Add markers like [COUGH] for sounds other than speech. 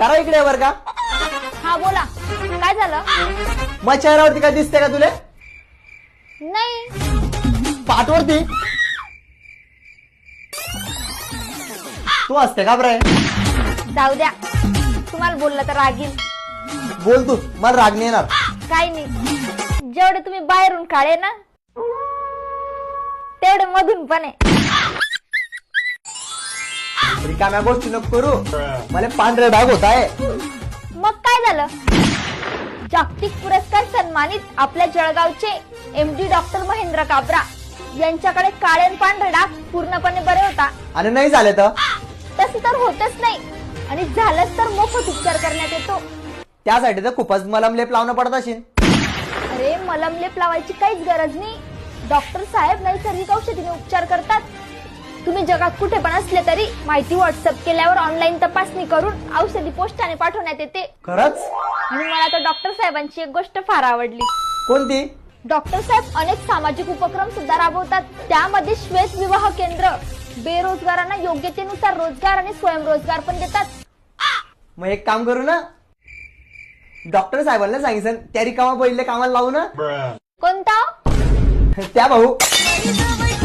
करा इकडे बर का? हा बोला. काय झालं? मग चेहऱ्यावरती काय दिसते का तुले? नाही. पाठवरती. तू असते का बरं? जाऊ द्या. तुम्हाला बोललं तर रागील बोल तू. मला राग नाही येणार. काही नाही. जेवढे तुम्ही बाहेरून काळे ना तेवढे मधून पण आहे. रिकाम्या गोष्टी नको करू. मला पांढरे डाग होत आहे मग काय झालं? जागतिक पुरस्कार सन्मानित आपल्या जळगावचे M D doctor Mahendra Kabra यांच्याकडे काळे आणि पांढरे डाग पूर्णपणे बरे होता. आणि नाही झाले तर? तसे तर होतच नाही. आणि झालंच तर मोफत उपचार करण्यात येतो. त्यासाठी तर खूपच मलम लेप लावणं पडत असेल. अरे मलमलेप लावायची काहीच गरज नाही. डॉक्टर साहेब नैसर्गिक औषधीने उपचार करतात. तुम्ही जगात कुठे पण असले तरी माहिती व्हॉट्सअप केल्यावर ऑनलाईन तपासणी करून औषधी पोस्टाने पाठवण्यात येते. खरंच? आणि मला तर डॉक्टर साहेबांची एक गोष्ट फार आवडली. कोणती? डॉक्टर साहेब अनेक सामाजिक उपक्रम सुद्धा राबवतात. त्यामध्ये श्वेत विवाह केंद्र बेरोजगारांना योग्यतेनुसार रोजगार आणि स्वयंरोजगार पण देतात. मग एक काम करू ना? डॉक्टर साहेबांना सांगितलं त्या रिकामा पहिले कामाला लावू ना. कोणता? [LAUGHS] त्या भाऊ. [LAUGHS]